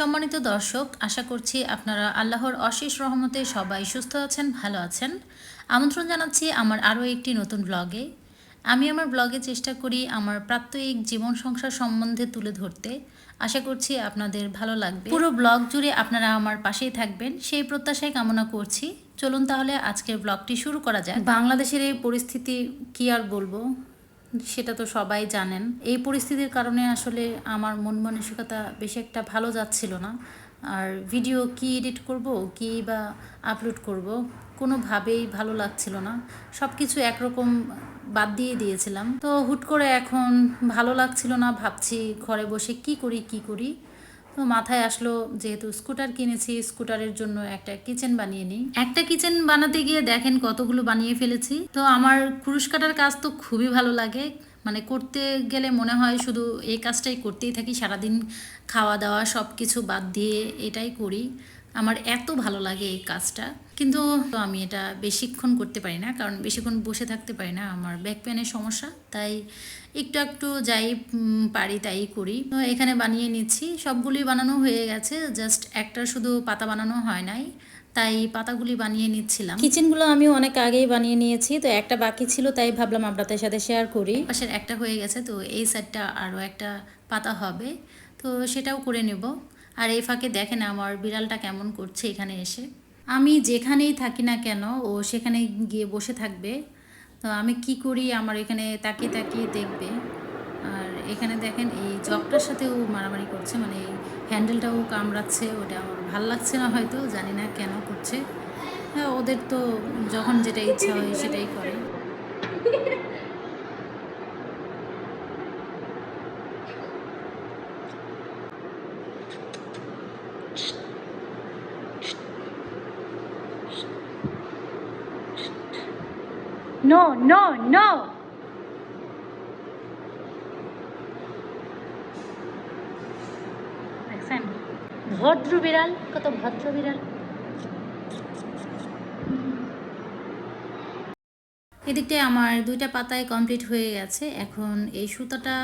সম্মানিত দর্শক, আশা করছি আপনারা আল্লাহর অশেষ রহমতে সবাই সুস্থ আছেন, ভালো আছেন। আমন্ত্রণ জানাচ্ছি আমার আরও একটি নতুন ব্লগে। আমি আমার ব্লগে চেষ্টা করি আমার প্রাত্যহিক জীবন সংসার সম্বন্ধে তুলে ধরতে। আশা করছি আপনাদের ভালো লাগবে। পুরো ব্লগ জুড়ে আপনারা আমার পাশেই থাকবেন, সেই প্রত্যাশায় কামনা করছি। চলুন তাহলে আজকের ব্লগটি শুরু করা যায় বাংলাদেশের এই পরিস্থিতি কি আর বলব? সেটা তো সবাই জানেন। এই পরিস্থিতির কারণে আসলে আমার মন মানসিকতা বেশি একটা ভালো যাচ্ছিল না। আর ভিডিও কি এডিট করব, কি বা আপলোড করব, কোনোভাবেই ভালো লাগছিল না। সব কিছু একরকম বাদ দিয়ে দিয়েছিলাম। তো হুট করে এখন ভালো লাগছিল না, ভাবছি ঘরে বসে কি করি কি করি? তো মাথায় আসলো যেহেতু স্কুটার কিনেছি, স্কুটারের জন্য একটা কিচেন বানিয়ে নিই। একটা কিচেন বানাতে গিয়ে দেখেন কতগুলো বানিয়ে ফেলেছি। তো আমার কুরুশ কাটার কাজ তো খুবই ভালো লাগে। মানে করতে গেলে মনে হয় শুধু এই কাজটাই করতেই থাকি, সারাদিন খাওয়া দাওয়া সব কিছু বাদ দিয়ে এটাই করি। আমার এত ভালো লাগে এই কাজটা। কিন্তু আমি এটা বেশিক্ষণ করতে পারি না কারণ বেশিক্ষণ বসে থাকতে পারি না আমার ব্যাক পেনের সমস্যা। তাই একটু একটু যাই পারি তাই করি। তো এখানে বানিয়ে নিচ্ছি সবগুলি বানানো হয়ে গেছে জাস্ট একটা শুধু পাতা বানানো হয় নাই তাই পাতাগুলি বানিয়ে নিচ্ছিলাম। কিচেনগুলো আমি অনেক আগেই বানিয়ে নিয়েছি তো একটা বাকি ছিল তাই ভাবলাম আপনাদের সাথে শেয়ার করি। পাশের একটা হয়ে গেছে তো এই সাইডটা আরও একটা পাতা হবে তো সেটাও করে নেব। আর এই ফাঁকে দেখেন আমার বিড়ালটা কেমন করছে এখানে এসে। আমি যেখানেই থাকি না কেন, ও সেখানে গিয়ে বসে থাকবে। তো আমি কি করি, আমার এখানে তাকিয়ে তাকিয়ে দেখবে। আর এখানে দেখেন এই জগটার সাথেও মারামারি করছে মানে এই হ্যান্ডেলটাও কামড়াচ্ছে, ওটা আমার ভালো লাগছে না হয়তো, জানি না কেন করছে। হ্যাঁ ওদের তো যখন যেটা ইচ্ছা হয় সেটাই করে। No, no, no. দেখছেন ভদ্র বিড়াল কত ভদ্র বিড়াল। এদিকটায় আমার দুইটা পাতায় কমপ্লিট হয়ে গেছে। এখন এই সুতাটা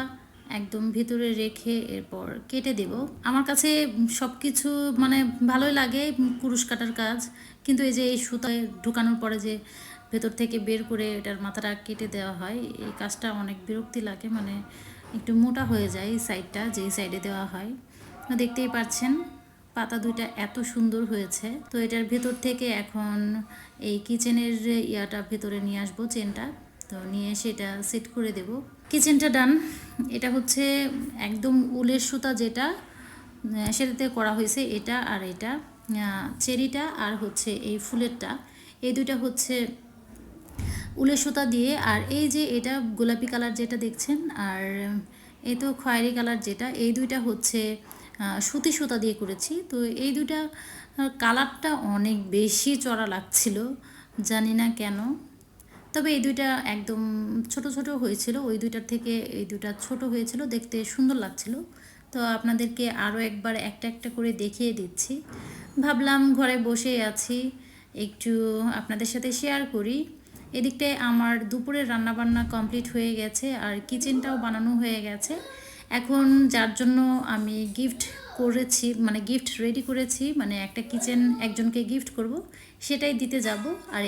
একদম ভিতরে রেখে এরপর কেটে দেব। আমার কাছে সব কিছু মানে ভালোই লাগে কুরুশ কাটার কাজ। কিন্তু এই যে এই সুতায় ঢুকানোর পরে যে ভেতর থেকে বের করে এটার মাথাটা কেটে দেওয়া হয়, এই কাজটা অনেক বিরক্তি লাগে। মানে একটু মোটা হয়ে যায় সাইডটা যেই সাইডে দেওয়া হয়। দেখতেই পাচ্ছেন, পাতা দুইটা এত সুন্দর হয়েছে। তো এটার ভেতর থেকে এখন এই কিচেনের ইয়াটা ভেতরে নিয়ে আসব চেনটা তো নিয়ে সেটা সেট করে দেব। কিচেনটা ডান এটা হচ্ছে একদম উলের সুতা যেটা সেটাতে করা হয়েছে এটা আর এটা। চেরিটা আর হচ্ছে এই ফুলেরটা। এই দুইটা হচ্ছে উলের সুতা দিয়ে। আর এই যে এটা গোলাপি কালার যেটা দেখছেন, আর এই তো খয়েরি কালার যেটা, এই দুইটা হচ্ছে সুতি সুতা দিয়ে করেছি। তো এই দুইটা কালারটা অনেক বেশি চড়া লাগছিল, জানি না কেন। তবে এই দুইটা একদম ছোট ছোট হয়েছিল। ওই দুইটার থেকে এই দুইটা ছোট হয়েছিল। দেখতে সুন্দর লাগছিল। তো আপনাদেরকে আরও একবার একটা একটা করে দেখিয়ে দিচ্ছি। ভাবলাম ঘরে বসে আছি, একটু আপনাদের সাথে শেয়ার করি। এদিকটায় আমার দুপুরের রান্নাবান্না কমপ্লিট হয়ে গেছে আর কিচেনটাও বানানো হয়ে গেছে। এখন যার জন্য আমি গিফট করেছি মানে গিফট রেডি করেছি মানে একটা কিচেন একজনকে গিফট করব, সেটাই দিতে যাব। আর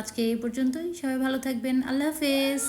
আজকে এই পর্যন্তই, সবাই ভালো থাকবেন, আল্লাহ হাফেজ।